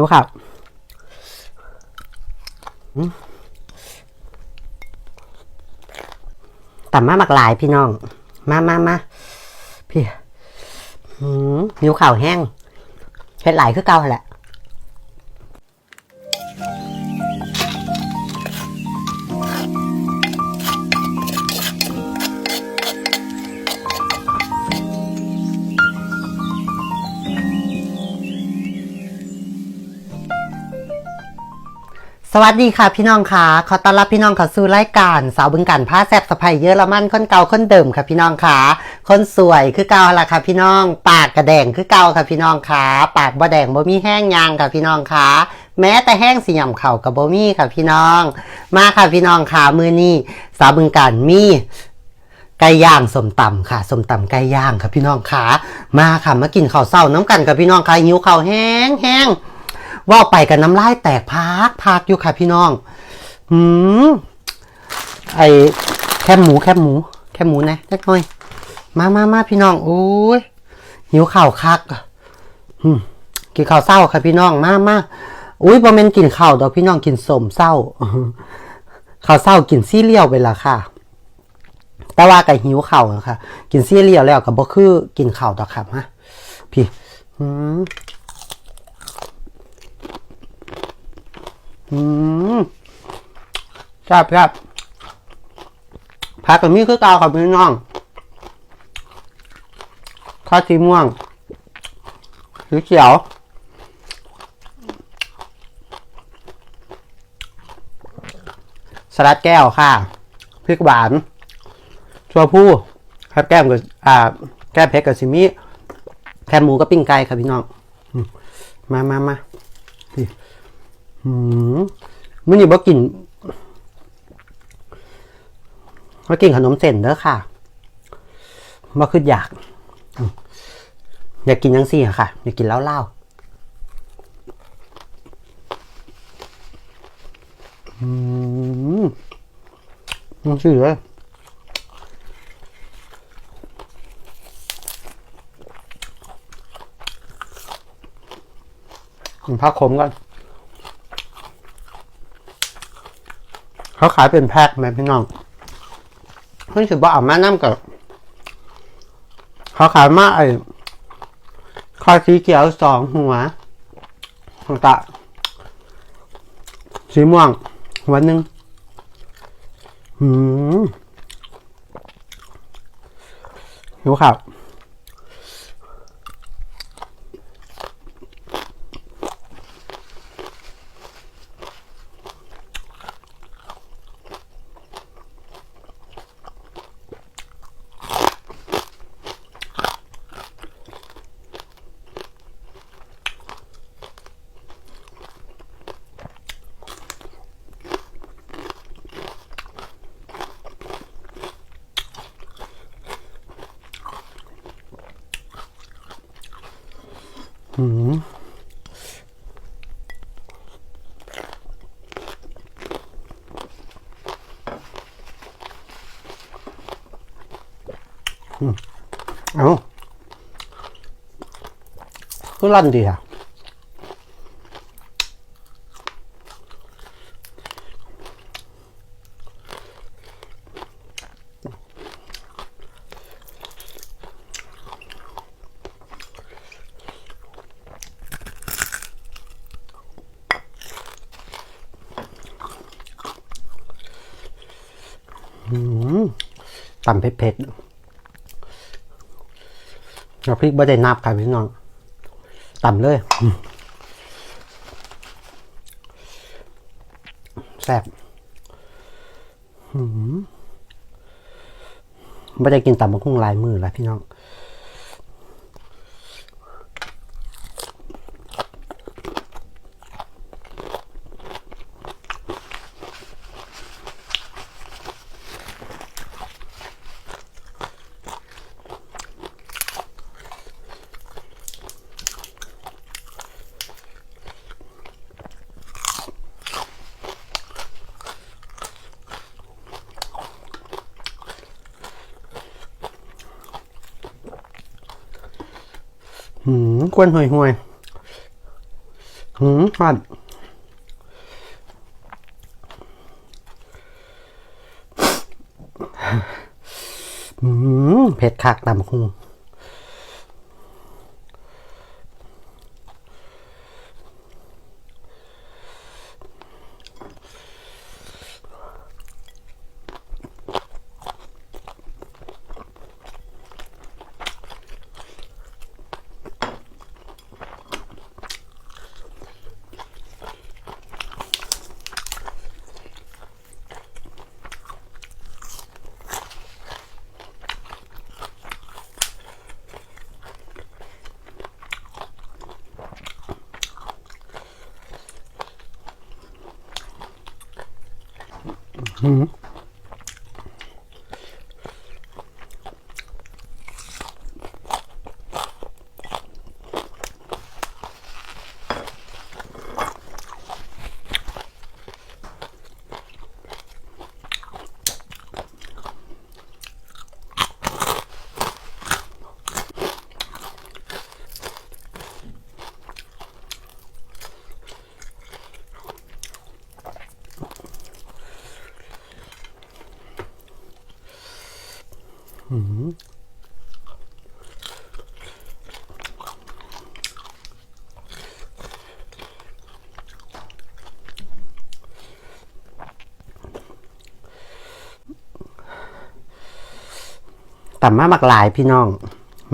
หิวครับต่ำมาหมักหลายพี่น้อง มามามาพี่หืมหิวข่าวแห้งเห็ดหลายคือเก่าแหละ สวัสดีค่ะพี่น้องค่ะขอต้อนรับพี่น้องเข้าสู่รายการสาวบึงกันผ้าแซบสะพายเยอรมันคนเก่าคนเดิมค่ะพี่น้องค่ะคนสวยคือเก่าละค่ะพี่น้อง ปากกระแดงคือเก่าค่ะพี่น้องค่ะปากบ่แดงบ่มีแห้งยางค่ะพี่น้องค่ะแม้แต่แห้งสีหย่ำเข่ากับบ่มีค่ะพี่น้อง มาค่ะพี่น้องค่ะมือนี้สาวบึงกันมีไก่ย่างสมตำค่ะสมตำไก่ย่างค่ะพี่น้องค่ะมาค่ะมากินข้าวเศร้าน้ำกันกับพี่น้องค่ะหิวข้าวแห้งแห้ง ว่าไปกันน้ำลายแตกพักพักอยู่ค่ะพี่น้องหืมไอแคบหมูแคบหมู แคบหมูนะเล็กน้อย มามามาพี่น้องโอ้ยหิวข่าวคักอืมกินข้าวเศร้าค่ะพี่น้องมามาอุ้ยบอมเมนกินข้าวดอกพี่น้องกินสมเศร้าข้าวเศร้ากินซีเรียลไปละค่ะ แต่ว่ากับหิวข่าวอะค่ะ กินซีเรียลแล้วกับบ่คือกินข้าวดอกค่ะมาพี่ อืมอืมครับครับพักกับมีคือเกากับพี่น้องข้าวสีม่วงสีเขียวสลัดแก้วค่ะพริกหวานชัวผู้ครับแก้มกับอ่า แก้มเพชรกับซิมิแคมหมูกับปิ้งไก่ครับพี่น้อง มามามา อืมมื่อนี้บ่กินบ่กินขนมเส้นเด้อค่ะบ่คืออยาก อยากกินยังสี่ค่ะ อยากกินเหล้าเล้าอืมยังสี่เลยกินผักขมก่อน เขาขายเป็นแพ็คไหมพี่น้องเพิ่งถือว่าเอามาน้ำกับเขาขายมาไอ้คอสีเขียวสองหัวของตะสีม่วงหัวหนึ่งหืมหิวครับ หืมอืมเอาก็ ตำเผ็ดๆเราพริกไม่ได้นับค่ะพี่น้องตำเลยแซ่บไม่ได้กินตำมะคุ้งลายมือแล้วพี่น้อง หืมกวนห่วยห่วยหืมหัดอืมเผ็ดคักตำคุง Hı. ต่ำมามักหลายพี่น้อง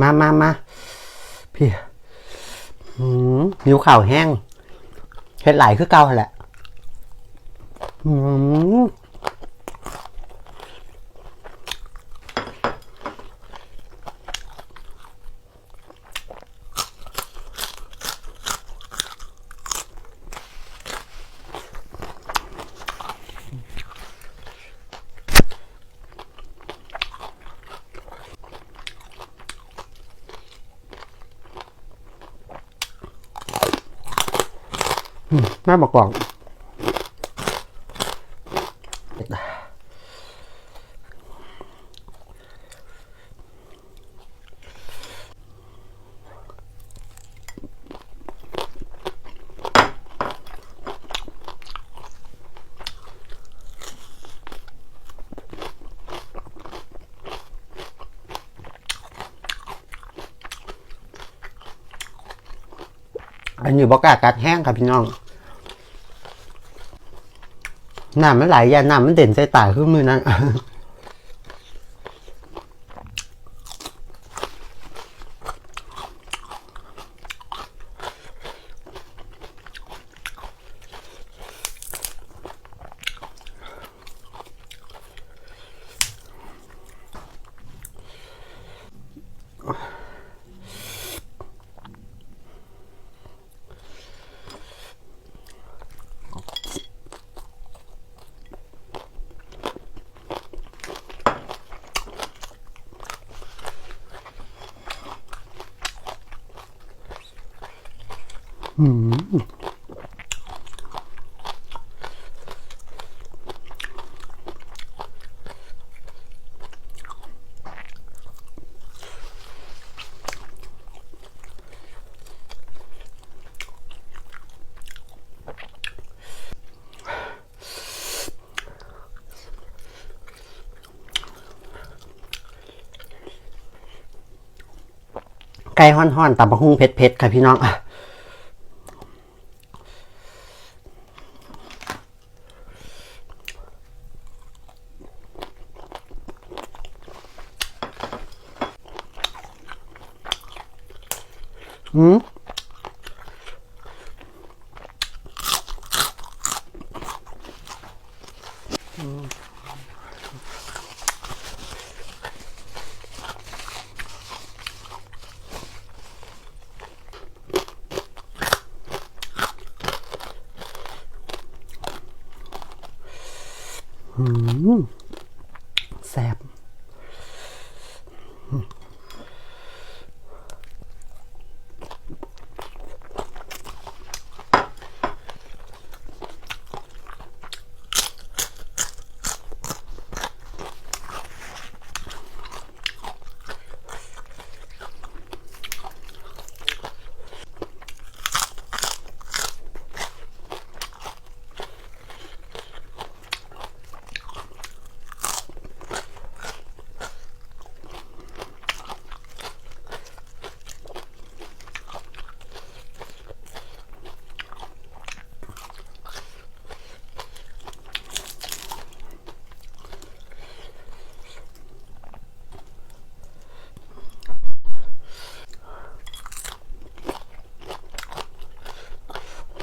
มามามาพี่หืมหิวข่าวแห้งเฮ็ดหลายคือเก่าหะแหละ แม่บอกกล่อง อันนี้บอกกากัดแห้งครับพี่น้องน้ำมันไหลยาน้ำมันเด่นใส่ตาขึ้นมือนั้น ไก่ห่อนๆตำบะฮุ่งเผ็ดๆค่ะพี่น้องอืม แ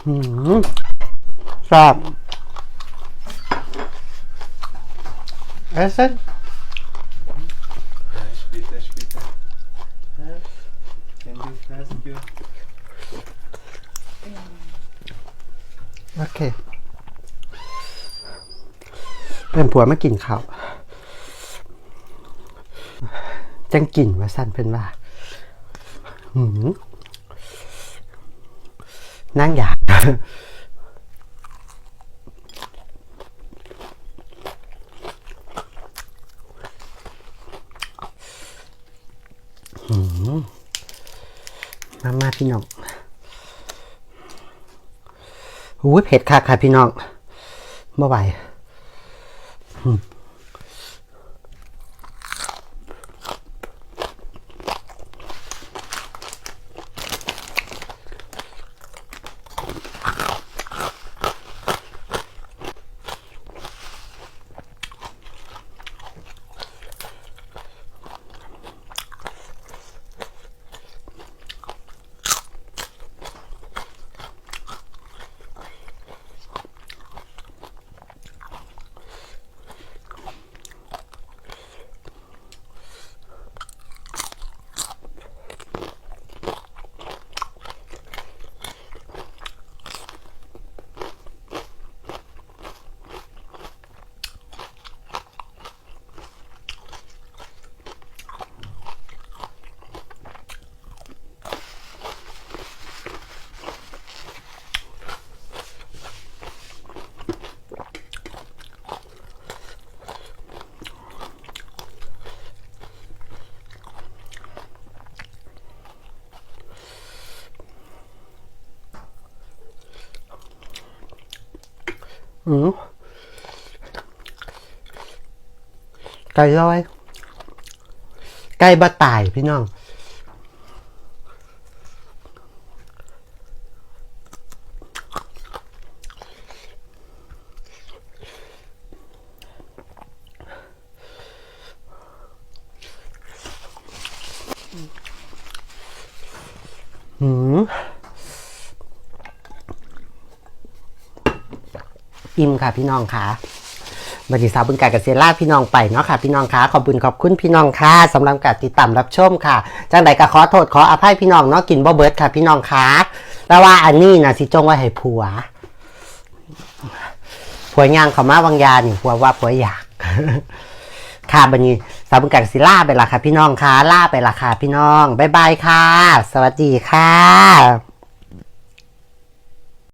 หืมชอบเอสเซนโอเค เป็นผัวมากินข้าวจังกินว่าสั้นเป็นว่าหืม นั่งอยากหืมามาพี่น้องอุ้ยเผ็ดค่ะค่ะพี่น้องเมื่อไหว อืมไก่ลอย ไก่บะตายพี่น้อง หืม อิ่มค่ะพี่น้องค่ะบริษัทบุญการเกษตรลาพี่น้องไปเนาะค่ะพี่น้องค่ะขอบคุณขอบคุณพี่น้องค่ะสำหรับการติดตามรับชมค่ะ จังใดก็ขอโทษขออภัยพี่น้องเนาะกินบ่เบิร์ดค่ะพี่น้องค่ะแล้วว่าอันนี้นะสิจงไว้ให้ผัว ผัวย่างเขามาบางยานี่ผัวว่าผัวอยากค่ะบันนี้สาวบุญการเกษตรลาไปละค่ะพี่น้องค่ะลาไปละค่ะพี่น้องบ๊ายบายค่ะ สวัสดีค่ะ